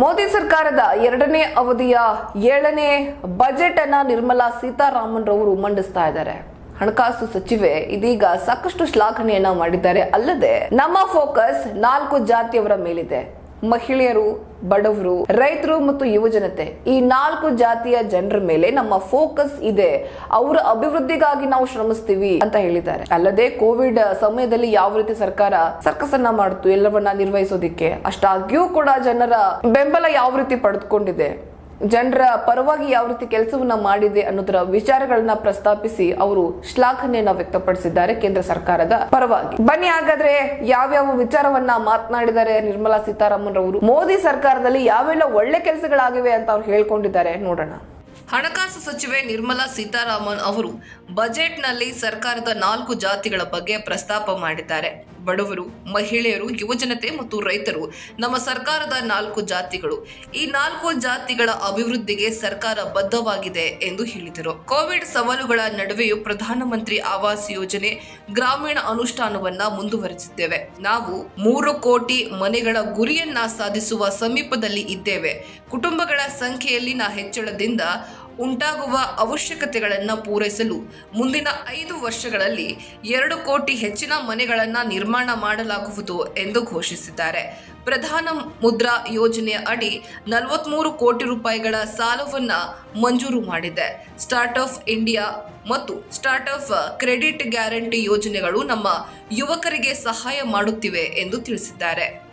ಮೋದಿ ಸರ್ಕಾರದ ಎರಡನೇ ಅವಧಿಯ ಏಳನೇ ಬಜೆಟ್ ಅನ್ನ ನಿರ್ಮಲಾ ಸೀತಾರಾಮನ್ ರವರು ಮಂಡಿಸ್ತಾ ಇದ್ದಾರೆ. ಹಣಕಾಸು ಸಚಿವೆ ಇದೀಗ ಸಾಕಷ್ಟು ಶ್ಲಾಘನೆಯನ್ನ ಮಾಡಿದ್ದಾರೆ. ಅಲ್ಲದೆ ನಮ್ಮ ಫೋಕಸ್ ನಾಲ್ಕು ಜಾತಿಯವರ ಮೇಲಿದೆ. ಮಹಿಳೆಯರು, ಬಡವರು, ರೈತರು ಮತ್ತು ಯುವಜನತೆ ಈ ನಾಲ್ಕು ಜಾತಿಯ ಜನರ ಮೇಲೆ ನಮ್ಮ ಫೋಕಸ್ ಇದೆ. ಅವರ ಅಭಿವೃದ್ಧಿಗಾಗಿ ನಾವು ಶ್ರಮಿಸ್ತೀವಿ ಅಂತ ಹೇಳಿದ್ದಾರೆ. ಅಲ್ಲದೆ ಕೋವಿಡ್ ಸಮಯದಲ್ಲಿ ಯಾವ ರೀತಿ ಸರ್ಕಾರ ಸರ್ಕಸ್ ಅನ್ನ ಮಾಡ್ತು, ಎಲ್ಲವನ್ನ ನಿರ್ವಹಿಸೋದಿಕ್ಕೆ, ಅಷ್ಟಾಗಿಯೂ ಕೂಡ ಜನರ ಬೆಂಬಲ ಯಾವ ರೀತಿ ಪಡೆದುಕೊಂಡಿದೆ? ಜನರ ಪರವಾಗಿ ಯಾವ ರೀತಿ ಕೆಲಸವನ್ನ ಮಾಡಿದೆ ಅನ್ನೋದರ ವಿಚಾರಗಳನ್ನ ಪ್ರಸ್ತಾಪಿಸಿ ಅವರು ಶ್ಲಾಘನೆಯನ್ನ ವ್ಯಕ್ತಪಡಿಸಿದ್ದಾರೆ ಕೇಂದ್ರ ಸರ್ಕಾರದ ಪರವಾಗಿ. ಬನ್ನಿ ಹಾಗಾದ್ರೆ ಯಾವ್ಯಾವ ವಿಚಾರವನ್ನ ಮಾತನಾಡಿದ್ದಾರೆ ನಿರ್ಮಲಾ ಸೀತಾರಾಮನ್ ಅವರು ಮೋದಿ ಸರ್ಕಾರದಲ್ಲಿ ಯಾವೆಲ್ಲ ಒಳ್ಳೆ ಕೆಲಸಗಳಾಗಿವೆ ಅಂತ ಅವ್ರು ಹೇಳ್ಕೊಂಡಿದ್ದಾರೆ ನೋಡೋಣ. ಹಣಕಾಸು ಸಚಿವೆ ನಿರ್ಮಲಾ ಸೀತಾರಾಮನ್ ಅವರು ಬಜೆಟ್ನಲ್ಲಿ ಸರ್ಕಾರದ ನಾಲ್ಕು ಜಾತಿಗಳ ಬಗ್ಗೆ ಪ್ರಸ್ತಾಪ ಮಾಡಿದ್ದಾರೆ. ಬಡವರು, ಮಹಿಳೆಯರು, ಯುವಜನತೆ ಮತ್ತು ರೈತರು ನಮ್ಮ ಸರ್ಕಾರದ ನಾಲ್ಕು ಜಾತಿಗಳು. ಈ ನಾಲ್ಕು ಜಾತಿಗಳ ಅಭಿವೃದ್ಧಿಗೆ ಸರ್ಕಾರ ಬದ್ಧವಾಗಿದೆ ಎಂದು ಹೇಳಿದರು. ಕೋವಿಡ್ ಸವಾಲುಗಳ ನಡುವೆಯೂ ಪ್ರಧಾನಮಂತ್ರಿ ಆವಾಸ್ ಯೋಜನೆ ಗ್ರಾಮೀಣ ಅನುಷ್ಠಾನವನ್ನ ಮುಂದುವರೆಸಿದ್ದೇವೆ. ನಾವು ಮೂರು ಕೋಟಿ ಮನೆಗಳ ಗುರಿಯನ್ನ ಸಾಧಿಸುವ ಸಮೀಪದಲ್ಲಿ ಇದ್ದೇವೆ. ಕುಟುಂಬಗಳ ಸಂಖ್ಯೆಯಲ್ಲಿನ ಹೆಚ್ಚಳದಿಂದ ಉಂಟಾಗುವ ಅವಶ್ಯಕತೆಗಳನ್ನು ಪೂರೈಸಲು ಮುಂದಿನ ಐದು ವರ್ಷಗಳಲ್ಲಿ ಎರಡು ಕೋಟಿ ಹೆಚ್ಚಿನ ಮನೆಗಳನ್ನು ನಿರ್ಮಾಣ ಮಾಡಲಾಗುವುದು ಎಂದು ಘೋಷಿಸಿದ್ದಾರೆ. ಪ್ರಧಾನ ಮುದ್ರಾ ಯೋಜನೆಯ ಅಡಿ ನಲವತ್ಮೂರು ಕೋಟಿ ರೂಪಾಯಿಗಳ ಸಾಲವನ್ನ ಮಂಜೂರು ಮಾಡಿದೆ. ಸ್ಟಾರ್ಟ್ ಆಫ್ ಇಂಡಿಯಾ ಮತ್ತು ಸ್ಟಾರ್ಟ್ ಕ್ರೆಡಿಟ್ ಗ್ಯಾರಂಟಿ ಯೋಜನೆಗಳು ನಮ್ಮ ಯುವಕರಿಗೆ ಸಹಾಯ ಮಾಡುತ್ತಿವೆ ಎಂದು ತಿಳಿಸಿದ್ದಾರೆ.